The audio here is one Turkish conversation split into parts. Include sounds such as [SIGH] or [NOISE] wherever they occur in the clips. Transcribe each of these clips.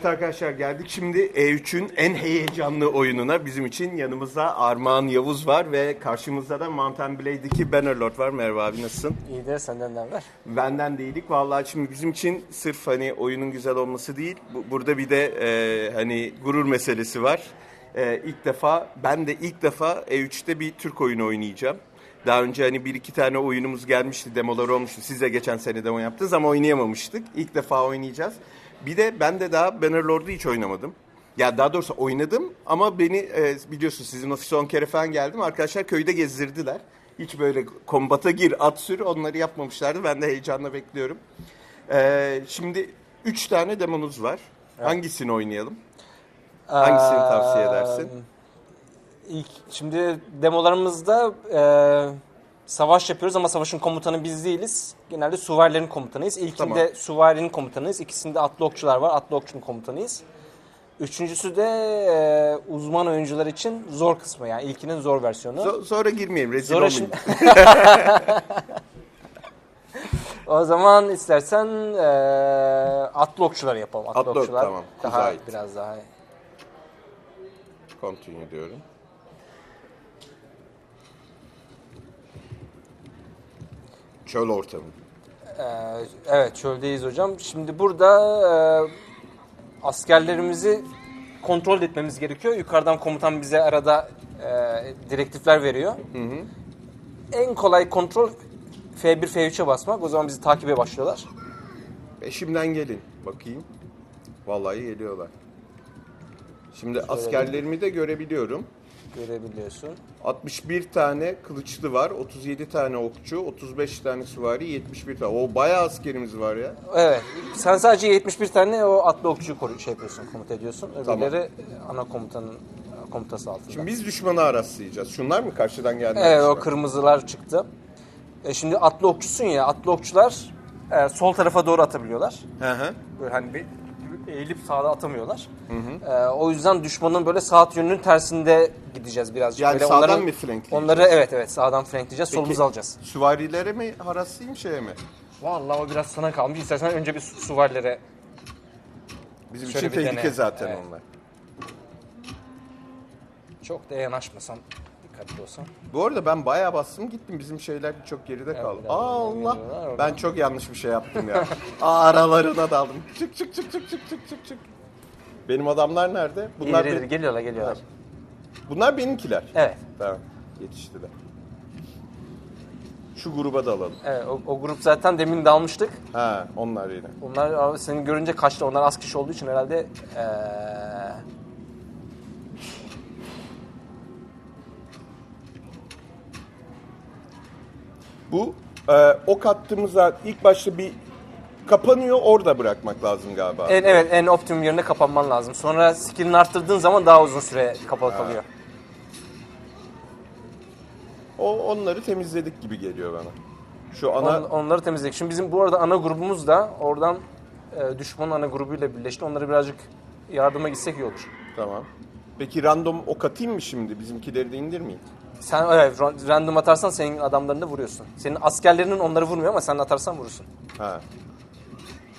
Evet arkadaşlar geldik şimdi E3'ün en heyecanlı oyununa. Bizim için yanımızda Armağan Yavuz var ve karşımızda da Mountain Blade'deki Bannerlord var. Merhaba abi nasılsın? İyi de senden ne haber? Benden değilik. Vallahi şimdi bizim için sırf hani oyunun güzel olması değil. bu- burada bir de e, hani gurur meselesi var. E, ilk defa ben de ilk defa E3'te bir Türk oyunu oynayacağım. Daha önce hani bir iki tane oyunumuz gelmişti, demolar olmuştu. Siz de geçen sene demo yaptınız ama oynayamamıştık. İlk defa oynayacağız. Bir de ben de daha Bannerlord'u hiç oynamadım. Ya daha doğrusu oynadım ama beni e, biliyorsunuz sizin ofise 10 kere falan geldim. Arkadaşlar köyde gezdirdiler. Hiç böyle kombata gir, at sür onları yapmamışlardı. Ben de heyecanla bekliyorum. E, şimdi 3 tane demonuz var. Hangisini oynayalım? Hangisini tavsiye edersin? İlk şimdi demolarımızda e, savaş yapıyoruz ama savaşın komutanı biz değiliz. Genelde süvarilerin komutanıyız. İlkinde Tamam. süvarinin komutanıyız. İkisinde atlı okçular var. Atlı okçunun komutanıyız. Üçüncüsü de e, uzman oyuncular için zor kısmı yani ilkinin zor versiyonu. So- sonra girmeyeyim, rezil Sonra olmayayım. [LAUGHS] o zaman istersen e, atlı okçular yapalım. Atlı, Atlı ok, okçular tamam. daha biraz daha Continue diyorum. Çöl ortamı. Ee, evet çöldeyiz hocam. Şimdi burada e, askerlerimizi kontrol etmemiz gerekiyor. Yukarıdan komutan bize arada e, direktifler veriyor. En kolay kontrol F1 F3'e basmak. O zaman bizi takibe başlıyorlar. Peşimden gelin. Bakayım. Vallahi geliyorlar. Şimdi askerlerimi de görebiliyorum. Görebiliyorsun. 61 tane kılıçlı var, 37 tane okçu, 35 tane süvari, 71 tane. O bayağı askerimiz var ya. Evet. Sen sadece 71 tane o atlı okçuyu koru şey yapıyorsun, komuta ediyorsun. Tamam. Öbürleri ana komutanın komutası altında. Şimdi biz düşmanı araslayacağız. Şunlar mı karşıdan geldi? Evet o kırmızılar çıktı. E şimdi atlı okçusun ya atlı okçular e, sol tarafa doğru atabiliyorlar. Hı hı. Böyle hani bir eğilip sağda atamıyorlar. E, o yüzden düşmanın böyle saat yönünün tersinde gideceğiz birazcık. Yani böyle sağdan mı flankleyeceğiz? Onları evet evet sağdan flankleyeceğiz. Peki, Solumuzu alacağız. Süvarilere mi haraslayayım şeye mi? Vallahi o biraz sana kalmış. İstersen önce bir su- suvarlere Bizim Şöyle için bir tehlike dene. zaten Evet. onlar. çok da yanaşmasan dikkatli olsan. Bu arada ben bayağı bastım gittim. Bizim şeyler çok geride kaldı. biraz Aa Allah. geliyorlar, oradan. Ben çok yanlış bir şey yaptım ya. [LAUGHS] Aa, aralarına daldım. Çık çık çık çık çık çık çık çık. Benim adamlar nerede? Bunlar İleri be- geliyorlar geliyorlar. Bunlar benimkiler. Evet. Tamam. Yetiştiler. Şu gruba da alalım. Evet o, o grup zaten demin de almıştık. Ha, onlar yine. Onlar abi seni görünce kaçtı. Onlar az kişi olduğu için herhalde eee Bu e, ok attığımızda ilk başta bir kapanıyor orada bırakmak lazım galiba. en, evet en optimum yerine kapanman lazım. Sonra skillini arttırdığın zaman daha uzun süre kapalı kalıyor. O onları temizledik gibi geliyor bana. Şu ana On- onları temizledik. Şimdi bizim bu arada ana grubumuz da oradan e, düşmanın ana grubuyla birleşti. Onlara birazcık yardıma gitsek iyi olur. tamam. Peki random ok atayım mı şimdi? Bizimkileri de indirmeyeyim. Sen evet ra- random atarsan senin adamlarını da vuruyorsun. Senin askerlerinin onları vurmuyor ama sen atarsan vurursun. Ha.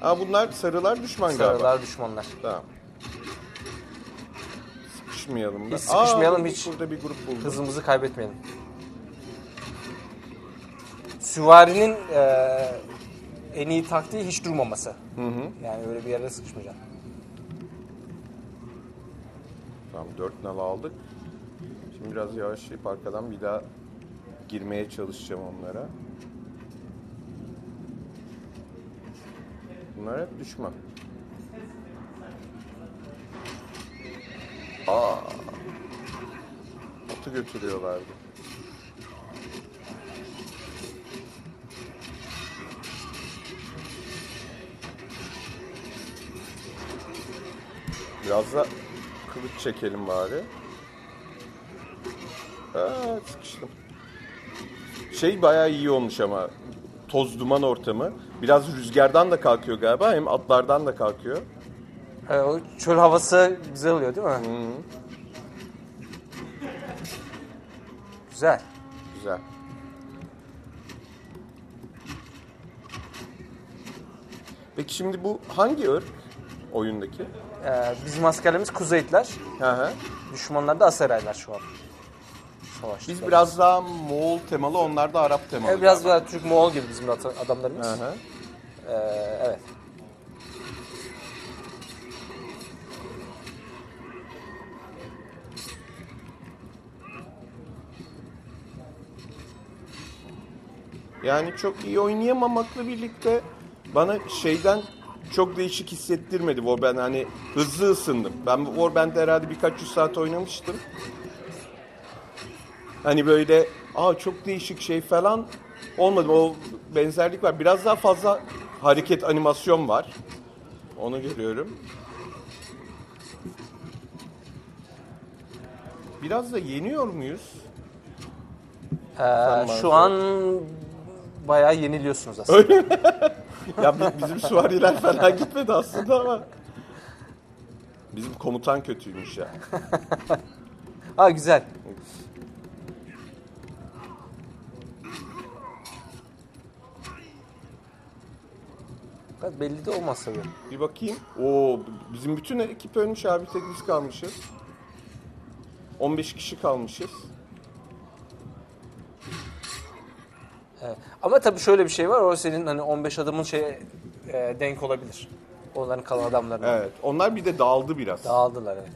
Ha bunlar sarılar düşman galiba. Sarılar düşmanlar. Tamam. Sıkışmayalım da. Hiç sıkışmayalım, Aa, hiç. Burada bir grup buldum. Hızımızı kaybetmeyelim. Süvarinin e, en iyi taktiği hiç durmaması. Yani öyle bir yere sıkışmayacaksın. Tamam dört nal aldık. Şimdi biraz yavaşlayıp arkadan bir daha girmeye çalışacağım onlara. Bunlar hep düşman. Aa. Atı götürüyorlardı. Biraz da kılıç çekelim bari. Aa, sıkıştım. Şey bayağı iyi olmuş ama toz duman ortamı. Biraz rüzgardan da kalkıyor galiba hem atlardan da kalkıyor. E, o çöl havası güzel oluyor değil mi? Güzel. Güzel. Peki şimdi bu hangi ırk? oyundaki? Ee, bizim askerlerimiz Kuzeyitler, Hı hı. düşmanlar da Aseraylar şu an. Savaştıkları. Biz biraz daha Moğol temalı, onlar da Arap temalı. Ee, biraz daha Türk Moğol gibi bizim adamlarımız. Hı hı. Ee, evet. Yani çok iyi oynayamamakla birlikte bana şeyden çok değişik hissettirmedi Warband. Hani hızlı ısındım. Ben Warband'de herhalde birkaç yüz saat oynamıştım. Hani böyle aa çok değişik şey falan olmadı. O benzerlik var. Biraz daha fazla hareket animasyon var. Onu görüyorum. Biraz da yeniyor muyuz? Ee, şu an bayağı yeniliyorsunuz aslında. [LAUGHS] Ya bi- bizim süvariler falan gitmedi aslında ama. Bizim komutan kötüymüş ya. [LAUGHS] Ha güzel. Fakat belli de olmaz tabii. Bir bakayım. Oo bizim bütün ekip ölmüş abi tek biz kalmışız. 15 kişi kalmışız. Evet. Ama tabii şöyle bir şey var. O senin hani 15 adamın şeye e, denk olabilir. Onların kalan adamlarına. Evet. Onlar bir de dağıldı biraz. Dağıldılar evet.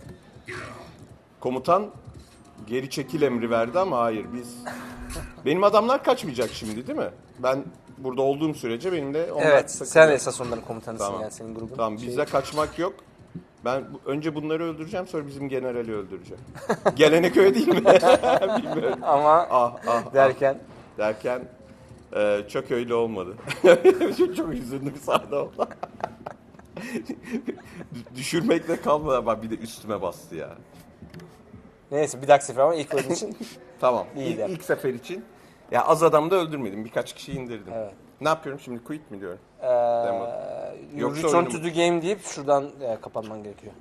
Komutan geri çekil emri verdi ama hayır biz... [LAUGHS] Benim adamlar kaçmayacak şimdi değil mi? Ben burada olduğum sürece benim de onlar Evet. Sen esas onların komutanısın Tamam. yani senin grubun. Tamam Şey- bizde kaçmak yok. Ben bu- önce bunları öldüreceğim sonra bizim generali öldüreceğim. [LAUGHS] Gelenek öyle değil mi? [LAUGHS] Bilmiyorum. Ama Ah ah ah derken derken e, çok öyle olmadı. çok, [LAUGHS] çok üzüldüm sahne oldu. Düşürmekle kalmadı bak bir de üstüme bastı ya. neyse bir dahaki sefer ama ilk oyun için Tamam. İyi İlk, de. ilk sefer için ya az adam da öldürmedim. Birkaç kişi indirdim. Evet. Ne yapıyorum şimdi? Quit mi diyorum? Ee, Yoksa Return oyunu to the game deyip şuradan e, kapanman gerekiyor.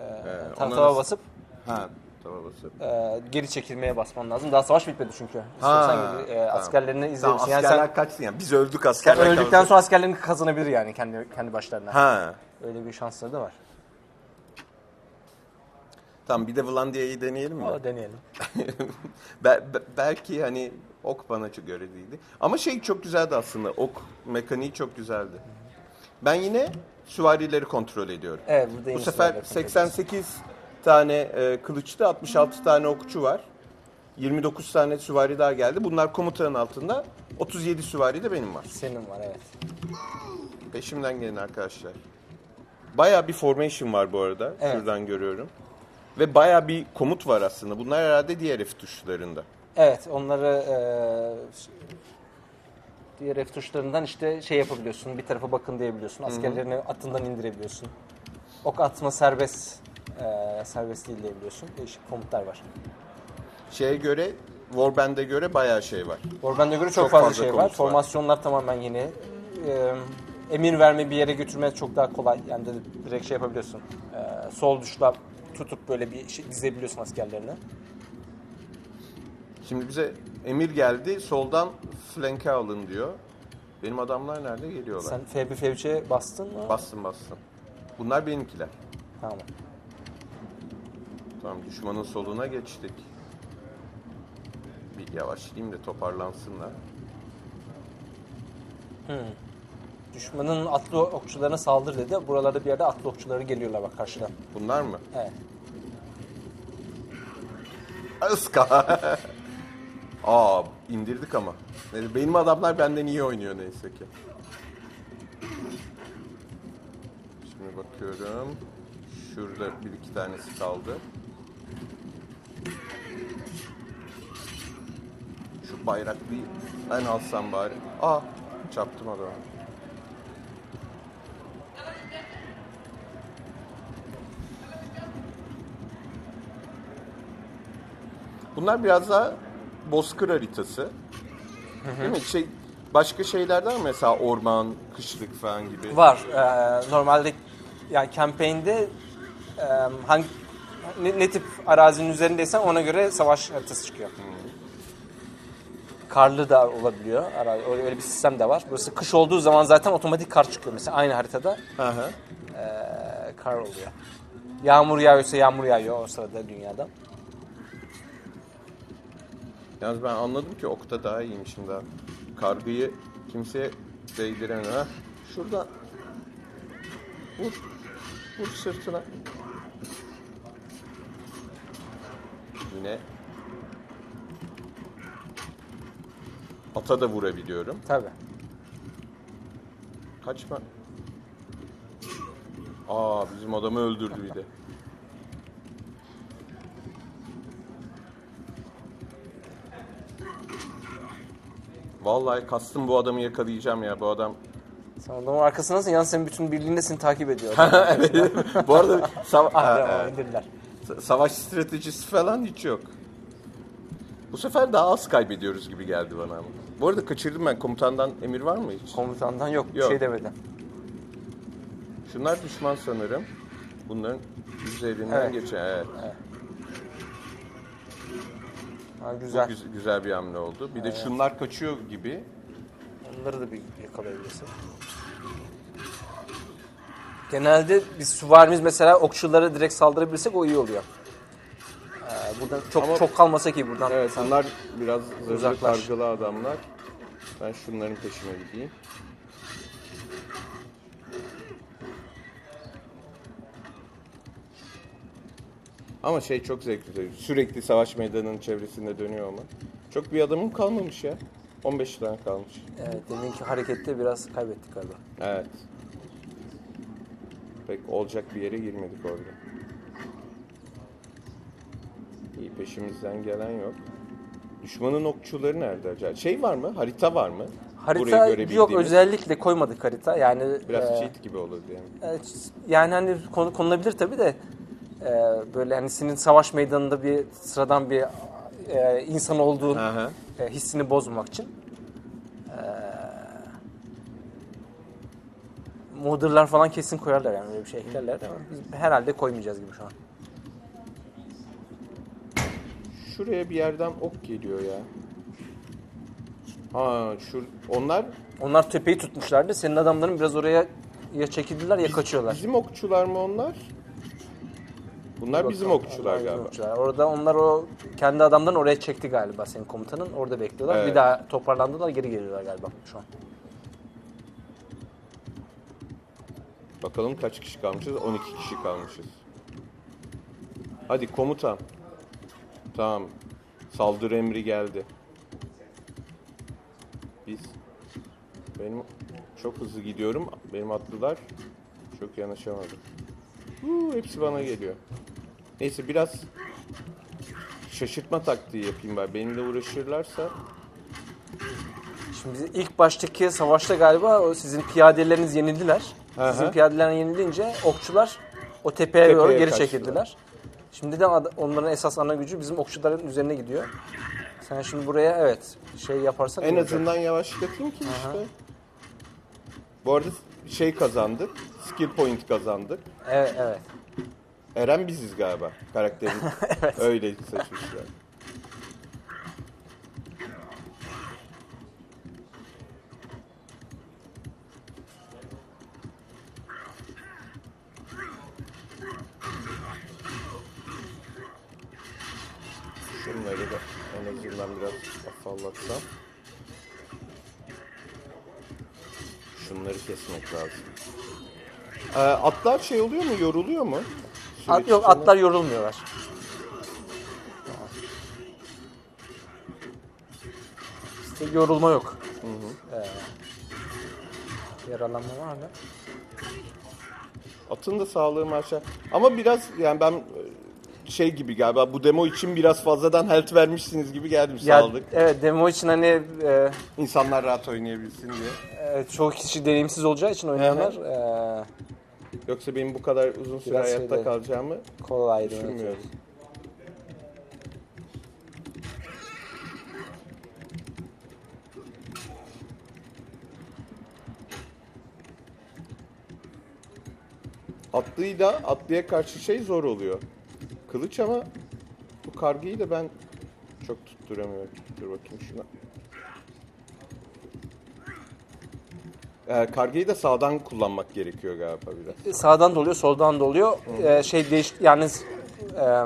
Ee, Ee, tava nasıl- basıp Ha, tamam basıp. e, geri çekilmeye basman lazım. Daha savaş bitmedi çünkü. Ha, İstiyorsan gidip, e, tamam. askerlerini Tamam, izleyebilirsin. yani askerler sen, kaçsın yani. Biz öldük sen askerler öldükten kalsın. sonra askerlerini kazanabilir yani kendi kendi başlarına. Ha. Öyle bir şansları da var. Tamam bir de Vlandia'yı deneyelim mi? O deneyelim. [LAUGHS] Be- be- belki hani ok bana göre değildi. Ama şey çok güzeldi aslında. Ok mekaniği çok güzeldi. Ben yine süvarileri kontrol ediyorum. Evet burada Bu sefer sırayla 88 tane e, kılıçlı 66 tane okçu var. 29 tane süvari daha geldi. Bunlar komutanın altında. 37 süvari de benim var. Senin var evet. Peşimden gelin arkadaşlar. Baya bir formation var bu arada. Evet. Şuradan görüyorum. Ve baya bir komut var aslında. Bunlar herhalde diğer F tuşlarında. Evet onları e, diğer F tuşlarından işte şey yapabiliyorsun. Bir tarafa bakın diyebiliyorsun. Askerlerini atından indirebiliyorsun. Ok atma serbest e, serbest değil diyebiliyorsun. Değişik komutlar var. Şeye göre, Warband'e göre bayağı şey var. Warband'e göre çok, Çok fazla, fazla şey var. komut var. Formasyonlar tamamen yeni. Ee, emir verme bir yere götürme çok daha kolay. Yani direkt şey yapabiliyorsun. Ee, sol tuşla tutup böyle bir şey dizebiliyorsun askerlerini. Şimdi bize emir geldi. Soldan flanke alın diyor. Benim adamlar nerede geliyorlar? Sen F1 F3'e bastın mı? Bastım bastım. Bunlar benimkiler. Tamam. Tamam düşmanın soluna geçtik. Bir yavaşlayayım da toparlansınlar. Düşmanın atlı okçularına saldır dedi. Buralarda bir yerde atlı okçuları geliyorlar bak karşıdan. Bunlar mı? Evet. Iska. [LAUGHS] Aa indirdik ama. Benim adamlar benden iyi oynuyor neyse ki. Şimdi bakıyorum. Şurada bir iki tanesi kaldı. Şu bayraklıyı ben alsam bari. Aa çarptım adamı. Bunlar biraz daha bozkır haritası. Değil mi? Şey, başka şeyler var mı? Mesela orman, kışlık falan gibi. Var. Ee, normalde yani campaign'de e, hangi ne, ne tip arazinin üzerindeysen ona göre savaş haritası çıkıyor. Karlı da olabiliyor. Öyle, bir sistem de var. Burası kış olduğu zaman zaten otomatik kar çıkıyor mesela aynı haritada. Hı hı. Ee, kar oluyor. Yağmur yağıyorsa yağmur yağıyor o sırada dünyada. Yalnız ben anladım ki okta daha iyiymişim daha. Kargıyı kimseye değdiremedi. Ha? Şuradan vur. Vur sırtına. Yine ata da vurabiliyorum. Tabii. Kaçma. Aa bizim adamı öldürdü bir de. Vallahi kastım bu adamı yakalayacağım ya bu adam. Sen adamın arkasındasın yalnız senin bütün birliğinde seni takip ediyor. [LAUGHS] [LAUGHS] bu arada sava- Ah, Ha, tamam, ha. indirdiler. Sa- savaş stratejisi falan hiç yok. Bu sefer daha az kaybediyoruz gibi geldi bana ama. Bu arada kaçırdım ben komutandan emir var mı hiç? Komutandan yok, bir Yok. şey demedi. Şunlar düşman sanırım. Bunların üzerinden Evet. geçen. Evet. Ha, Bu güzel. güz- güzel bir hamle oldu. Bir de şunlar kaçıyor gibi. Onları da bir yakalayabilirsin. Genelde biz süvarimiz mesela okçulara direkt saldırabilirsek o iyi oluyor. Ee, buradan çok Ama- çok kalmasa ki buradan. Evet bunlar biraz zırhlı Uzaklaş. kargılı adamlar. Ben şunların peşine gideyim. Ama şey çok zevkli. Sürekli savaş meydanının çevresinde dönüyor ama. Çok bir adamım kalmamış ya. 15 tane kalmış. Evet, deminki harekette biraz kaybettik galiba. Evet. Pek olacak bir yere girmedik orada. İyi peşimizden gelen yok. Düşmanın okçuları nerede acaba? Şey var mı? Harita var mı? Harita yok özellikle koymadık harita. Yani Biraz e, cheat gibi olurdu yani. Evet, yani hani konu, konulabilir tabii de e, böyle hani senin savaş meydanında bir sıradan bir e, insan olduğun Aha. e, hissini bozmamak için. E, modderlar falan kesin koyarlar yani öyle bir şey eklerler ama biz herhalde koymayacağız gibi şu an. Şuraya bir yerden ok geliyor ya. Ha şu onlar Onlar tepeyi tutmuşlardı. Senin adamların biraz oraya ya çekildiler ya kaçıyorlar. bizim okçular mı onlar? Bunlar bizim okçular bizim galiba. okçular. Orada onlar o kendi adamlarını oraya çekti galiba senin komutanın. Orada bekliyorlar. Evet. Bir daha toparlandılar geri geliyorlar galiba şu an. Bakalım kaç kişi kalmışız? 12 kişi kalmışız. Hadi komutan. Tamam. Saldırı emri geldi. Biz benim çok hızlı gidiyorum. Benim atlılar çok yanaşamadı. Huu, hepsi bana geliyor. Neyse biraz şaşırtma taktiği yapayım ben. Benimle uğraşırlarsa Şimdi ilk baştaki savaşta galiba o sizin piyadeleriniz yenildiler. Hı Sizin hı. piyadeler yenilince okçular o tepeye, Tepeye doğru geri kaçtılar. çekildiler. Şimdi de ad- onların esas ana gücü bizim okçuların üzerine gidiyor. Sen şimdi buraya evet şey yaparsan en iyi olacak. azından yavaşlatayım ki işte. Bu arada şey kazandık. Skill point kazandık. Evet evet. Eren biziz galiba karakterin. [LAUGHS] Öyle seçmişler. Şunları da en azından biraz afallatsam. Şunları kesmek lazım. Ee, atlar şey oluyor mu? Yoruluyor mu? At, yok atlar yorulmuyorlar. İşte yorulma yok. Ee, yaralanma var mı? Atın da sağlığı maşallah. Ama biraz yani ben e, şey gibi galiba bu demo için biraz fazladan health vermişsiniz gibi geldim Ya, sağlık. evet demo için hani e, İnsanlar rahat oynayabilsin diye. e, çoğu kişi deneyimsiz olacağı için oynayanlar e, Yoksa benim bu kadar uzun süre Biraz hayatta şeyde- kalacağımı kolay düşünmüyorum. Atlıyı da atlıya karşı şey zor oluyor. Kılıç ama bu kargıyı da ben çok tutturamıyorum. Dur bakayım şuna. Ee, kargayı da sağdan kullanmak gerekiyor galiba biraz. Sağdan doluyor, soldan doluyor. Ee, şey değiş yani e,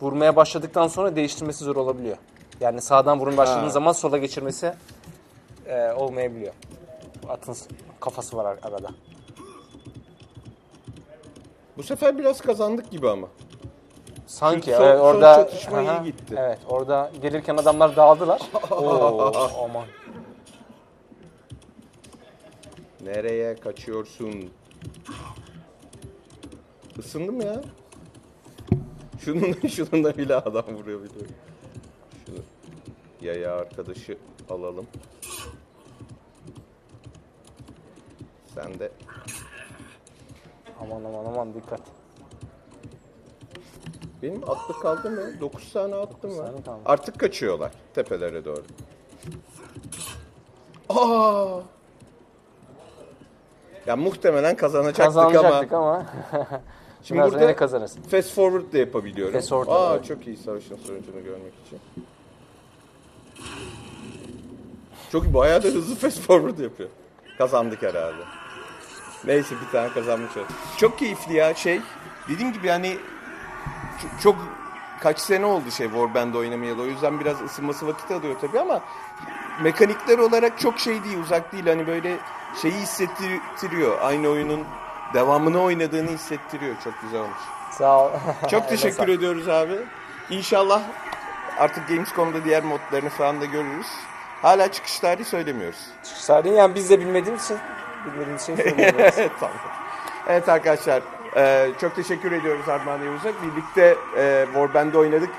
vurmaya başladıktan sonra değiştirmesi zor olabiliyor. Yani sağdan vurmaya başladığın Ha. zaman sola geçirmesi e, olmayabiliyor. Atın kafası var ar- arada. Bu sefer biraz kazandık gibi ama. Sanki Son- evet, son orada çatışma iyi gitti. Evet, orada gelirken adamlar dağıldılar. [LAUGHS] Oo, aman. Nereye kaçıyorsun? Isındım ya. Şunun [LAUGHS] şununla bile adam vuruyor biliyor. Şunu yaya arkadaşı alalım. Sen de Aman aman aman dikkat. benim atlı kaldı mı? 9 tane attım Dokuz var. tane kaldı. Artık kaçıyorlar tepelere doğru. Aa! Ya muhtemelen kazanacaktık ama Kazanacaktık ama. [LAUGHS] Şimdi Biraz burada yine kazanırız. fast forward da yapabiliyorum. Fast forward Aa evet. çok iyi savaşın sonucunu görmek için. Çok bayağı da hızlı fast forward yapıyor. Kazandık herhalde. Neyse bir tane kazanmış olduk. Çok keyifli ya şey. Dediğim gibi yani çok, çok kaç sene oldu şey Warband oynamayalı. O yüzden biraz ısınması vakit alıyor tabii ama mekanikler olarak çok şey değil, uzak değil. Hani böyle şeyi hissettiriyor. Aynı oyunun devamını oynadığını hissettiriyor. Çok güzel olmuş. Sağ ol. Çok [LAUGHS] teşekkür ediyoruz abi. İnşallah artık Gamescom'da diğer modlarını falan da görürüz. Hala çıkış tarihi söylemiyoruz. Sadece yani biz de bilmediğimiz için bilmediğimiz şeyi [LAUGHS] tamam. Evet arkadaşlar e, çok teşekkür ediyoruz Armağan Yavuz'a. Birlikte e, Warband'de oynadık.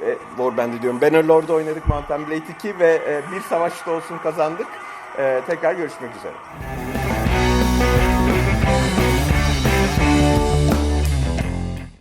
E, Warband'de diyorum. Bannerlord'da oynadık Mountain Blade 2 ve e, bir savaşta olsun kazandık. E, tekrar görüşmek üzere.